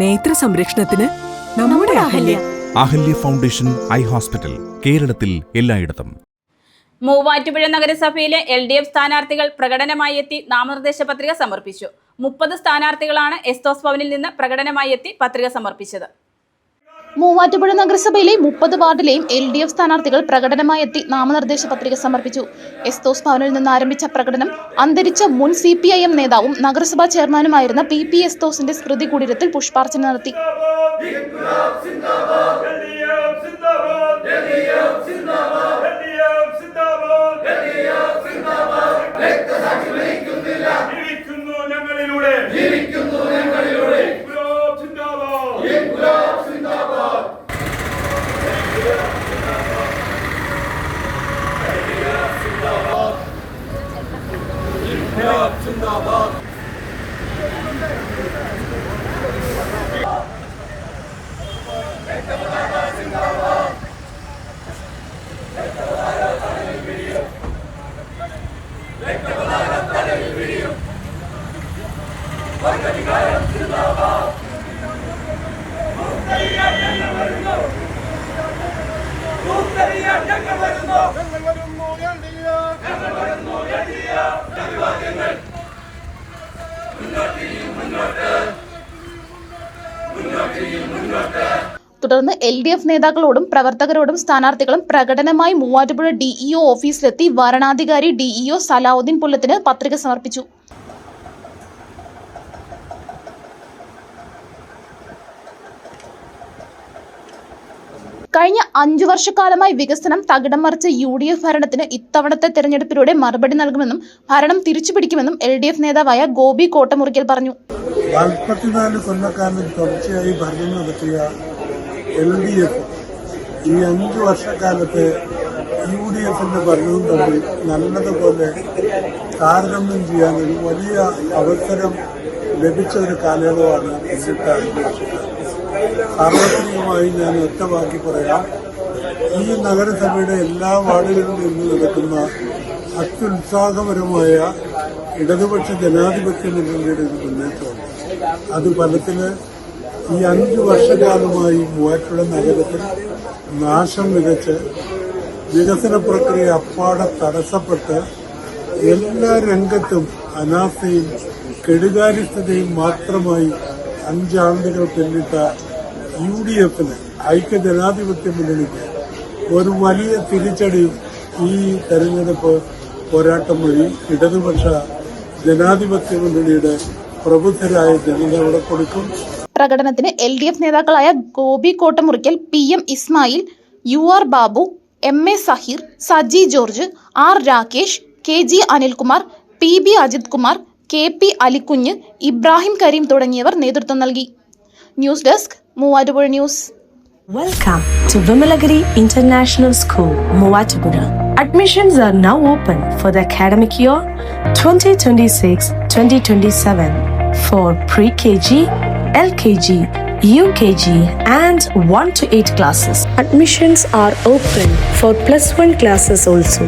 നേത്ര സംരക്ഷണത്തിന് നമ്മുടെ Ahalya. Ahalya foundation eye hospital കേരളത്തിൽ എല്ലായിടത്തും. മൂവാറ്റുപുഴ നഗരസഭയിലെ എൽ ഡി എഫ് സ്ഥാനാർത്ഥികൾ പ്രകടനമായി എത്തി നാമനിർദ്ദേശ പത്രിക സമർപ്പിച്ചു. മുപ്പത് സ്ഥാനാർത്ഥികളാണ് എസ്തോസ് ഭവനിൽ നിന്ന് പ്രകടനമായി എത്തി പത്രിക സമർപ്പിച്ചത്. മൂവാറ്റുപുഴ നഗരസഭയിലെ മുപ്പത് വാർഡിലെയും എൽ ഡി എഫ് സ്ഥാനാർത്ഥികൾ പ്രകടനമായി എത്തി നാമനിർദ്ദേശ പത്രിക സമർപ്പിച്ചു എസ്തോസ് ഭവനിൽ നിന്ന് ആരംഭിച്ച പ്രകടനം അന്തരിച്ച മുൻ സി പി ഐ എം നേതാവും നഗരസഭാ ചെയർമാനുമായിരുന്ന പി പി എസ്തോസിന്റെ സ്മൃതി കുടീരത്തിൽ പുഷ്പാർച്ചന നടത്തി ഞങ്ങൾ വരുന്നു ഞങ്ങൾ വരുന്നു തുടർന്ന് എൽ ഡി എഫ് നേതാക്കളോടും പ്രവർത്തകരോടും സ്ഥാനാർത്ഥികളും പ്രകടനമായി മൂവാറ്റുപുഴ ഡിഇഒ ഓഫീസിലെത്തി വരണാധികാരി ഡിഇഒ സലാവുദ്ദീൻ പുല്ലത്തിന് പത്രിക സമർപ്പിച്ചു. കഴിഞ്ഞ അഞ്ചു വർഷക്കാലമായി വികസനം തകിടം മറിച്ച യു ഡി എഫ് ഭരണത്തിന് ഇത്തവണത്തെ തെരഞ്ഞെടുപ്പിലൂടെ മറുപടി നൽകുമെന്നും ഭരണം തിരിച്ചുപിടിക്കുമെന്നും എൽ ഡി എഫ് നേതാവായ ഗോപി കോട്ടമുറിക്കൽ പറഞ്ഞു. നാൽപ്പത്തിനാല് കൊല്ലക്കാലം തുടർച്ചയായി ഭരണം നടത്തിയ എൽ ഡി എഫ് ഈ അഞ്ച് വർഷക്കാലത്ത് യു ഡി എഫിന്റെ ഭരണവും തമ്മിൽ നല്ലതുപോലെ താരതമ്യം ചെയ്യാൻ ഒരു വലിയ അവസരം ലഭിച്ച ഒരു കാലയളവാണ് എന്നിട്ട് അനുഭവിച്ചത് സാർവത്രികമായി ഞാൻ ഒറ്റവാക്കി പറയാം. ഈ നഗരസഭയുടെ എല്ലാ വാർഡുകളിലും നിന്ന് നടക്കുന്ന അത്യുത്സാഹപരമായ ഇടതുപക്ഷ ജനാധിപത്യ മുന്നണിയുടെ ഒരു മുന്നേറ്റമാണ്. അത് ഫലത്തിൽ ഈ അഞ്ച് വർഷക്കാലമായി മൂവാറ്റുപുഴ നഗരത്തിൽ നാശം വിതച്ച് വികസന പ്രക്രിയ അപ്പാടെ തടസ്സപ്പെട്ട് എല്ലാ രംഗത്തും അനാസ്ഥയും കെടുകാര്യസ്ഥതയും മാത്രമായി അഞ്ചാണ്ടുകൾ പിന്നിട്ട യു ഡി എഫിന് ഐക്യജനാധിപത്യ മുന്നണിക്ക് ഒരു വലിയ തിരിച്ചടി ഈ തെരഞ്ഞെടുപ്പ് പോരാട്ടം വഴി ഇടതുപക്ഷ ജനാധിപത്യ മുന്നണിയുടെ പ്രബുദ്ധരായ ജനത അവിടെ കൊടുക്കും. പ്രകടനത്തിന് എൽ ഡി എഫ് നേതാക്കളായ Gopi Kottamurickal P M Ismail U R Babu M A Saheer Saji George R Rakesh K G Anilkumar P B Ajith Kumar K P Alikunju Ibrahim Kareem തുടങ്ങിയവർ നേതൃത്വം നൽകി. News desk Muvattupuzha news Welcome to Vimalagiri International School, Muvatupura. Admissions are now open for the academic year 2026-2027 for pre-KG, LKG, UKG and 1 to 8 classes. Admissions are open for plus 1 classes also.